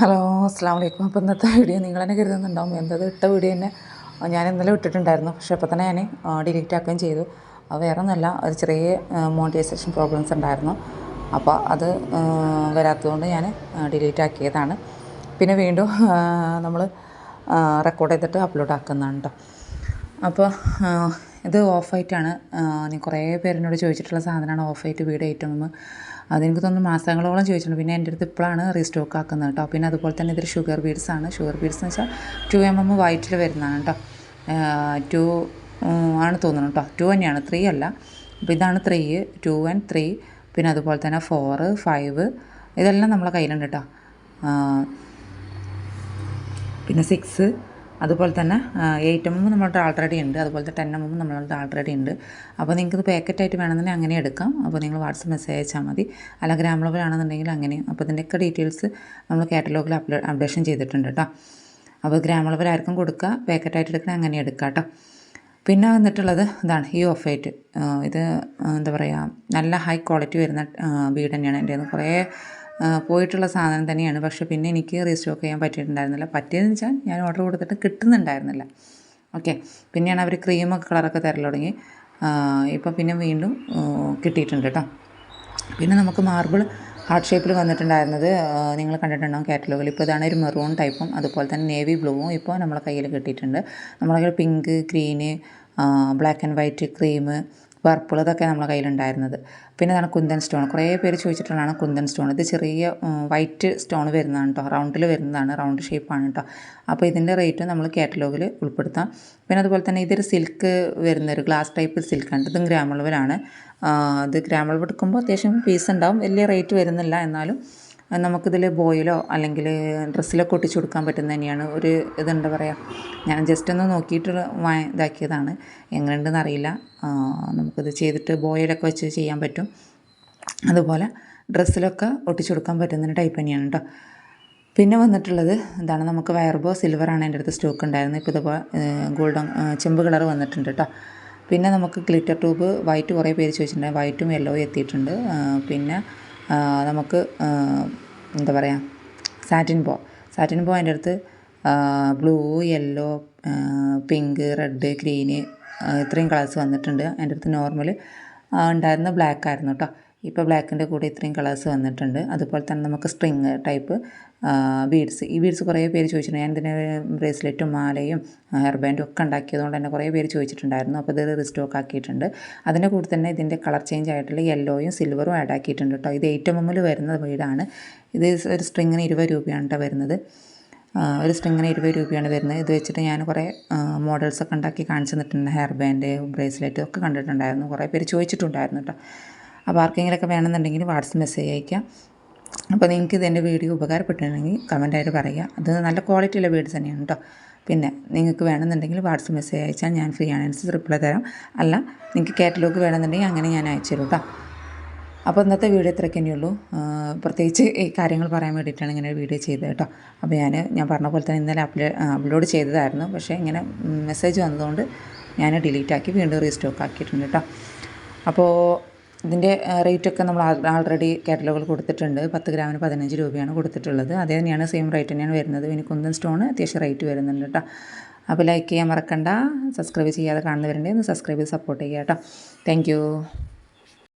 Hello അസ്സാം വലൈക്കും അപ്പോൾ ഇന്നത്തെ വീഡിയോ നിങ്ങൾ തന്നെ കരുതുന്നുണ്ടാവും. എന്തത്? ഇട്ട വീഡിയോ തന്നെ ഞാൻ ഇന്നലെ ഇട്ടിട്ടുണ്ടായിരുന്നു. പക്ഷേ അപ്പോൾ തന്നെ ഞാൻ ഡിലീറ്റ് ആക്കുകയും ചെയ്തു. വേറെ ഒന്നല്ല ഒരു ചെറിയ മോണിറ്റൈസേഷൻ പ്രോബ്ലംസ് ഉണ്ടായിരുന്നു. അപ്പോൾ അത് വരാത്തതുകൊണ്ട് ഞാൻ ഡിലീറ്റ് ആക്കിയതാണ്. പിന്നെ വീണ്ടും നമ്മൾ റെക്കോർഡ് ചെയ്തിട്ട് അപ്ലോഡ് ആക്കുന്നതാണ് കേട്ടോ അപ്പോൾ ഇത് ഓഫായിട്ടാണ്. ഞാൻ കുറേ പേരെന്നോട് ചോദിച്ചിട്ടുള്ള സാധനമാണ് ഓഫായിട്ട് വീട് ഐറ്റം അതെനിക്ക് തോന്നുന്നു മാസങ്ങളോളം ചോദിച്ചിട്ടുണ്ട്. പിന്നെ എന്റെ അടുത്ത് ഇപ്പോഴാണ് റീസ്റ്റോക്ക് ആക്കുന്നത് കേട്ടോ പിന്നെ അതുപോലെ തന്നെ ഇതൊരു ഷുഗർ ബീഡ്സ് ആണ്. ഷുഗർ ബീഡ്സ് എന്ന് വെച്ചാൽ ടു എം എം വൈറ്റിൽ വരുന്നതാണ് കേട്ടോ ടു ആണ് തോന്നുന്നു കേട്ടോ ടു തന്നെയാണ്. ത്രീ അല്ല. അപ്പോൾ ഇതാണ് ത്രീ. Two and three. പിന്നെ അതുപോലെ തന്നെ ഫോറ് ഫൈവ്. ഇതെല്ലാം നമ്മളെ കയ്യിലുണ്ട് കേട്ടോ പിന്നെ സിക്സ്. അതുപോലെ തന്നെ എയ്റ്റ് എം എം നമ്മളുടെ ആൾറെഡി ഉണ്ട്. അതുപോലെ തന്നെ ടെൻ എം എം നമ്മളുടെ ആൾറെഡി ഉണ്ട്. അപ്പോൾ നിങ്ങൾക്ക് ഇത് പാക്കറ്റായിട്ട് വേണമെന്നുണ്ടെങ്കിൽ അങ്ങനെ എടുക്കാം. അപ്പോൾ നിങ്ങൾ വാട്സപ്പ് മെസ്സേജ് അയച്ചാൽ മതി. അല്ല ഗ്രാം ലെവലാണെന്നുണ്ടെങ്കിൽ അങ്ങനെയും അപ്പോൾ ഇതിന്റെയൊക്കെ ഡീറ്റെയിൽസ് നമ്മൾ കാറ്റലോഗിൽ അപ്ലോ അപ്ഡേഷൻ ചെയ്തിട്ടുണ്ട് കേട്ടോ. അപ്പോൾ ഗ്രാം ലെവൽ ആർക്കും കൊടുക്കുക പാക്കറ്റായിട്ട് എടുക്കണേ അങ്ങനെ എടുക്കാം കേട്ടോ. പിന്നെ വന്നിട്ടുള്ളത് ഇതാണ് ഈ ഓഫ് വൈറ്റ് ഇത് എന്താ പറയുക നല്ല ഹൈ ക്വാളിറ്റി വരുന്ന ബീഡ് തന്നെയാണ്. എന്റെ കുറേ പോയിട്ടുള്ള സാധനം തന്നെയാണ്. പക്ഷെ പിന്നെ എനിക്ക് റീസ്റ്റോക്ക് ചെയ്യാൻ പറ്റിയിട്ടുണ്ടായിരുന്നില്ല. പറ്റിയതെന്ന് വെച്ചാൽ ഞാൻ ഓർഡർ കൊടുത്തിട്ട് കിട്ടുന്നുണ്ടായിരുന്നില്ല. ഓക്കെ പിന്നെയാണ് അവർ ക്രീമൊക്കെ കളറൊക്കെ തരൽ തുടങ്ങി. ഇപ്പം പിന്നെ വീണ്ടും കിട്ടിയിട്ടുണ്ട് കേട്ടോ. പിന്നെ നമുക്ക് മാർബിൾ ഹാർട്ട് ഷേപ്പിൽ വന്നിട്ടുണ്ടായിരുന്നത് നിങ്ങൾ കണ്ടിട്ടുണ്ടാവും കാറ്റലോഗിൽ ഇപ്പോൾ ഇതാണ് ഒരു മെറൂൺ ടൈപ്പും അതുപോലെ തന്നെ നേവി ബ്ലൂവും ഇപ്പോൾ നമ്മളെ കയ്യിൽ കിട്ടിയിട്ടുണ്ട്. നമ്മളെ കയ്യിൽ pink green black and white cream purple ഇതൊക്കെ നമ്മളെ കയ്യിലുണ്ടായിരുന്നത്. പിന്നെ ഇതാണ് കുന്തൻ സ്റ്റോൺ. കുറേ പേര് ചോദിച്ചിട്ടുള്ളതാണ് കുന്തൻ സ്റ്റോൺ. ഇത് ചെറിയ വൈറ്റ് സ്റ്റോൺ വരുന്നതാണ് കേട്ടോ റൗണ്ടിൽ വരുന്നതാണ് റൗണ്ട് ഷേപ്പാണ് കേട്ടോ അപ്പോൾ ഇതിന്റെ റേറ്റ് നമ്മൾ കാറ്റലോഗിൽ ഉൾപ്പെടുത്താം. പിന്നെ അതുപോലെ തന്നെ ഇതൊരു സിൽക്ക് വരുന്ന ഒരു ഗ്ലാസ് ടൈപ്പ് സിൽക്കാണ് ഇതും ഗ്രാമളവിലാണ്. അത് ഗ്രാമളവ് എടുക്കുമ്പോൾ അത്യാവശ്യം പീസ് ഉണ്ടാവും. വലിയ റേറ്റ് വരുന്നില്ല എന്നാലും നമുക്കിതിൽ ബോയിലോ അല്ലെങ്കിൽ ഡ്രസ്സിലൊക്കെ ഒട്ടിച്ചു കൊടുക്കാൻ പറ്റുന്ന തന്നെയാണ്. ഒരു ഇതെന്താ പറയുക ഞാൻ ജസ്റ്റ് ഒന്ന് നോക്കിയിട്ട് വാ ഇതാക്കിയതാണ്. എങ്ങനെയുണ്ടെന്ന് അറിയില്ല. നമുക്കിത് ചെയ്തിട്ട് ബോയിലൊക്കെ വെച്ച് ചെയ്യാൻ പറ്റും. അതുപോലെ ഡ്രസ്സിലൊക്കെ ഒട്ടിച്ചു കൊടുക്കാൻ പറ്റുന്ന ടൈപ്പ് തന്നെയാണ് കേട്ടോ പിന്നെ വന്നിട്ടുള്ളത് ഇതാണ് നമുക്ക് വയർബോ സിൽവറാണ് എന്റെ അടുത്ത് സ്റ്റോക്ക് ഉണ്ടായിരുന്നത്. ഇപ്പോൾ ഇതുപോലെ ഗോൾഡൻ ചെമ്പ് കളർ വന്നിട്ടുണ്ട് കേട്ടോ പിന്നെ നമുക്ക് ഗ്ലിറ്റർ ട്യൂബ് വൈറ്റ് കുറേ പേര് ചോദിച്ചിട്ടുണ്ട് വൈറ്റും യെല്ലോയും എത്തിയിട്ടുണ്ട്. പിന്നെ നമുക്ക് എന്താ പറയുക സാറ്റിൻ ബോ സാറ്റിൻ അതിന്റെ അടുത്ത് blue yellow pink red green ഇത്രയും കളേഴ്സ് വന്നിട്ടുണ്ട്. എന്റെ അടുത്ത് നോർമൽ ഉണ്ടായിരുന്ന ബ്ലാക്ക് ആയിരുന്നു കേട്ടോ ഇപ്പോൾ ബ്ലാക്കിന്റെ കൂടെ ഇത്രയും കളേഴ്സ് വന്നിട്ടുണ്ട്. അതുപോലെ തന്നെ നമുക്ക് സ്ട്രിങ് ടൈപ്പ് ബീഡ്സ്. ഈ ബീഡ്സ് കുറേ പേര് ചോദിച്ചിട്ടുണ്ട്. ഞാൻ ഇതിന് ബ്രേസ്ലെറ്റും മാലയും ഹെയർ ബാൻഡും ഒക്കെ ഉണ്ടാക്കിയതുകൊണ്ട് തന്നെ കുറേ പേര് ചോദിച്ചിട്ടുണ്ടായിരുന്നു. അപ്പോൾ ഇത് റിസ്റ്റോക്ക് ആക്കിയിട്ടുണ്ട്. അതിന്റെ കൂടെ തന്നെ ഇതിന്റെ കളർ ചേഞ്ച് ആയിട്ടുള്ള യെല്ലോയും സിൽവറും ആഡ് ആക്കിയിട്ടുണ്ട് കേട്ടോ ഇത് ഏറ്റവും മുമ്പിൽ വരുന്ന വീടാണ്. ഇത് ഒരു സ്ട്രിങ്ങിന് ഇരുപത് രൂപയാണ് കേട്ടോ വരുന്നത്. ഒരു സ്ട്രിങ്ങിന് ഇരുപത് രൂപയാണ് വരുന്നത്. ഇത് വെച്ചിട്ട് ഞാൻ കുറേ മോഡൽസ് ഒക്കെ ഉണ്ടാക്കി കാണിച്ചു തന്നിട്ടുണ്ട്. ഹെയർ ബാൻഡ് ബ്രേസ്ലെറ്റ് ഒക്കെ കണ്ടിട്ടുണ്ടായിരുന്നു. കുറേ പേര് ചോദിച്ചിട്ടുണ്ടായിരുന്നു കേട്ടോ അപ്പോൾ ആർക്കെങ്കിലൊക്കെ വേണമെന്നുണ്ടെങ്കിൽ വാട്സപ്പ് മെസ്സേജ് അയക്കാം. അപ്പോൾ നിങ്ങൾക്ക് ഇതെന്റെ വീഡിയോ ഉപകാരപ്പെട്ടിട്ടുണ്ടെങ്കിൽ കമന്റായിട്ട് പറയുക. അത് നല്ല ക്വാളിറ്റിയുള്ള വീഡിയോ തന്നെയാണ് കേട്ടോ. പിന്നെ നിങ്ങൾക്ക് വേണമെന്നുണ്ടെങ്കിൽ വാട്സപ്പ് മെസ്സേജ് അയച്ചാൽ ഞാൻ ഫ്രീ ആണ്. അനുസരിച്ച് റിപ്ലൈ തരാം. അല്ല നിങ്ങൾക്ക് കാറ്റലോഗ് വേണമെന്നുണ്ടെങ്കിൽ അങ്ങനെ ഞാൻ അയച്ചു തരും കേട്ടോ. അപ്പോൾ ഇന്നത്തെ വീഡിയോ ഇത്രയൊക്കെ തന്നെയുള്ളൂ പ്രത്യേകിച്ച് ഈ കാര്യങ്ങൾ പറയാൻ വേണ്ടിയിട്ടാണ് ഇങ്ങനെ ഒരു വീഡിയോ ചെയ്തത് കേട്ടോ. അപ്പോൾ ഞാൻ ഞാൻ പറഞ്ഞ പോലെ തന്നെ ഇന്നലെ അപ്ലോ അപ്ലോഡ് ചെയ്തതായിരുന്നു. പക്ഷേ ഇങ്ങനെ മെസ്സേജ് വന്നതുകൊണ്ട് ഞാൻ ഡിലീറ്റ് ആക്കി വീണ്ടും റീസ്റ്റോക്ക് ആക്കിയിട്ടുണ്ട് കേട്ടോ. അപ്പോൾ ഇതിന്റെ റേറ്റൊക്കെ നമ്മൾ ആൾറെഡി കാറ്റലോഗിൽ കൊടുത്തിട്ടുണ്ട്. പത്ത് ഗ്രാമിന് പതിനഞ്ച് രൂപയാണ് കൊടുത്തിട്ടുള്ളത്. അതേ തന്നെയാണ് സെയിം റേറ്റ് തന്നെയാണ് വരുന്നത്. പിന്നെ കുന്തൻ സ്റ്റോൺ അത്യാവശ്യം റേറ്റ് വരുന്നുണ്ട് കേട്ടോ. അപ്പോൾ ലൈക്ക് ചെയ്യാൻ മറക്കണ്ട. സബ്സ്ക്രൈബ് ചെയ്യാതെ കാണുന്നവരുണ്ടെങ്കിൽ ഒന്ന് സബ്സ്ക്രൈബ് ചെയ്ത് സപ്പോർട്ട് ചെയ്യുക കേട്ടോ. താങ്ക്